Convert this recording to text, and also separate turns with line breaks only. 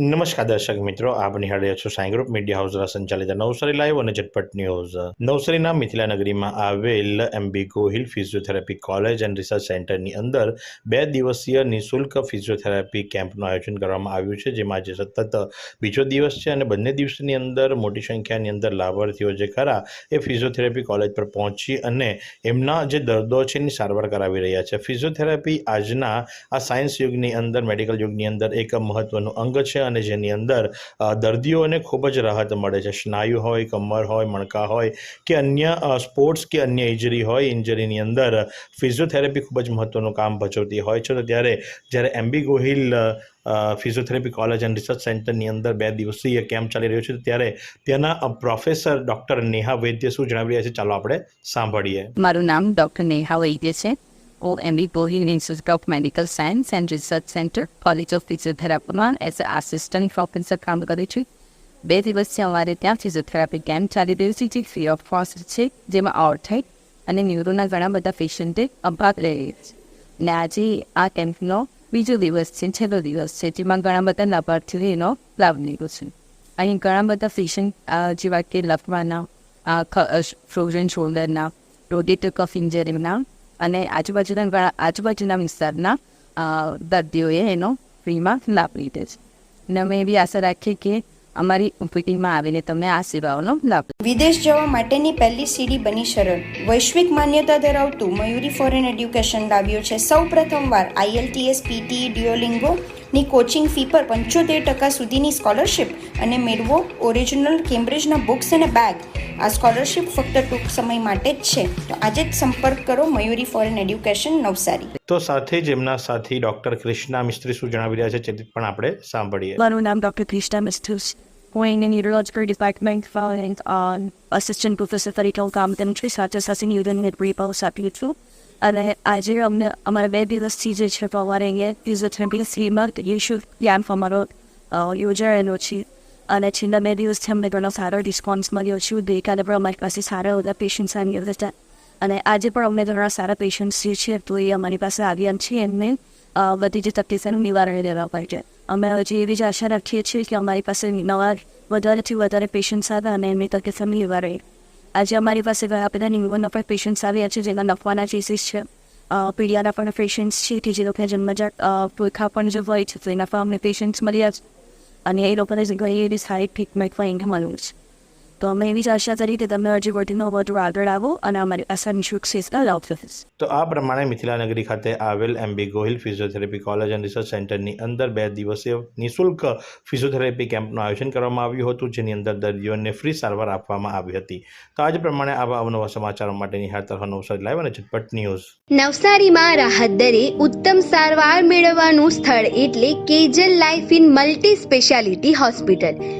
નમસ્કાર દર્શક મિત્રો, આપ નિહાળી છો સાઈ ગ્રુપ મીડિયા હાઉસ દ્વારા સંચાલિત નવસારી લાઈવ અને ઝટપટ ન્યૂઝ. નવસારીના મિથિલા નગરીમાં આવેલ MB Gohil physiotherapy college and research સેન્ટરની અંદર બે દિવસીય નિઃશુલ્ક ફિઝિયોથેરાપી કેમ્પનું આયોજન કરવામાં આવ્યું છે, જેમાં આજે સતત બીજો દિવસ છે અને બંને દિવસની અંદર મોટી સંખ્યાની અંદર લાભાર્થીઓ જે ખરા એ ફિઝિયોથેરાપી કોલેજ પર પહોંચી અને એમના જે દર્દો છે એની સારવાર કરાવી રહ્યા છે. ફિઝિયોથેરાપી આજના આ સાયન્સ યુગની અંદર, મેડિકલ યુગની અંદર એક મહત્વનું અંગ છે અને જેની અંદર દર્દીઓને ખૂબ જ રાહત મળે છે. સ્નાયુ હોય, કમર હોય, મણકા હોય કે અન્ય સ્પોર્ટ્સ કે અન્ય ઇન્જરી હોય, ઇન્જરીની અંદર ફિઝિયોથેરાપી ખૂબ જ મહત્વનું કામ ભજવતી હોય છે. તો ત્યારે, જ્યારે MB Gohil physiotherapy college and research સેન્ટરની અંદર બે દિવસીય કેમ્પ ચાલી રહ્યો છે ત્યારે ત્યાંના પ્રોફેસર ડૉક્ટર નેહા વૈદ્ય શું જણાવી રહ્યા છે, ચાલો આપણે સાંભળીએ.
મારું નામ ડૉક્ટર નેહા વૈદ્ય છે. હું MB Gohil institute of medical science and research centre college of ફિઝિયોથેરાપીમાં as a assistant professor કામ કરું છું બે દિવસથી અમારે ત્યાં ફિઝિયોથેરાપી કેમ્પ ચાલી રહ્યું છે જે ફ્રી ઓફ કોસ્ટ છે જેમાં ઓર્થાઇટ અને ન્યુરોના ઘણા બધા પેશન્ટે ભાગ લઈ રહ્યા છે ને આજે આ કેમ્પનો બીજો દિવસ છે છેલ્લો દિવસ છે જેમાં ઘણા બધા લાભાર્થીઓએ એનો લાભ લીધો છે અહીં ઘણા બધા પેશન્ટ જેવા કે લખવાના ફ્રોઝન શોલ્ડરના રોટેટર કફ ઇન્જરીના અને આજુબાજુના આજુબાજુના વિસ્તારના દર્દીઓએ એનો ફ્રીમાં લાભ લીધો છે. અને અમે એવી આશા રાખીએ કે અમારી ઓપીડીમાં આવીને તમે આ સેવાઓનો લાભ.
વિદેશ જવા માટેની પહેલી સીડી બની સરળ. વૈશ્વિક માન્યતા ધરાવતું મયુરી ફોરેન એડ્યુકેશન લાવ્યું છે. સૌ પ્રથમવાર આઈએલટીએસ પીટી ડિયોલિંગો ની કોચિંગ ફી પર પંચોતેર ટકા સુધીની સ્કોલરશિપ અને મેળવો ઓરિજિનલ કેમ્બ્રિજના બુક્સ અને બેગ આ સ્કોલરશિપ ફક્ત ટૂંક સમય માટે જ છે. તો આજે જ સંપર્ક કરો મયુરી ફોરેન એડ્યુકેશન નવસારી.
તો સાથે જ એમના સાથી ડૉક્ટર કૃષ્ણા મિસ્ત્રી શું જણાવી રહ્યા છે તે પણ આપણે સાંભળીએ.
મારું નામ ડૉક્ટર ક્રિષ્ના મિસ્ટર્સ હું અહીંની ન્યુરોલોજીકલ ડિપાર્ટમેન્ટ ફોરેન્ટ અસિસ્ટન્ટ પ્રોફેસર તરીકે હું કામ કરું છું સાથે સાથે ન્યુરોની રિપોર્ટ આપી છું અને આજે અમને અમારા બે દિવસથી જે છે અમારે અહીંયા ફિઝિયોથેરાપી ફ્રીમાં ઇશ્યુ કેમ્પ અમારો યોજાયેલો છે. અને છેલ્લા બે દિવસથી અમને ઘણો સારો રિસ્પોન્સ મળ્યો છે. ગઈકાલે પણ અમારી પાસે સારા બધા પેશન્ટ્સ આવી હતા. અને આજે પણ અમને ઘણા સારા પેશન્ટ્સ જે છે, તો એ અમારી પાસે આવ્યા છે. એમને બધી જે તકલીફોનું નિવારણ લેવા પડશે અમે હજી એવી જ આશા રાખીએ છીએ કે અમારી પાસે નવા, વધારેથી વધારે પેશન્ટ્સ આવે અને એમની તકલીફોનું નિવારણ આજે અમારી પાસે ઘણા બધા ન્યુરોના પણ પેશન્ટ્સ આવ્યા છે, જેના નફવાના ચેસીસ છે. પીડિયાના પણ પેશન્ટ્સ છે કે જે લોકોને જન્મજાત પોખા પણ જે હોય છે, તો એના પણ અમને પેશન્ટ્સ મળ્યા છે. અને એ લોકોને ઘણી એવી સારી ટ્રીટમેન્ટ પણ એને મળ્યું છે. તો અમે એવી જ આશા કરી કે તમે હજી વધુનો વધુ આગળ આવો અને અમારી આશા નિઃશુલ્ક લાવશો
તો આ પ્રમાણે મિથિલાનગરી ખાતે આવેલ MB Gohil physiotherapy college and research સેન્ટરની અંદર બે દિવસીય નિઃશુલ્ક ફિઝિયોથેરાપી કેમ્પનું આયોજન કરવામાં આવ્યું હતું જેની અંદર દર્દીઓને ફ્રી સારવાર આપવામાં આવી હતી. તો આજ પ્રમાણે આવા અવનવા સમાચારો માટે નિહાળતા તરફ નવસારી લાઈવ અને ઝટપટ ન્યૂઝ.
નવસારીમાં રાહત દરે ઉત્તમ સારવાર મેળવવાનું સ્થળ એટલે Kejal life in multi speciality hospital.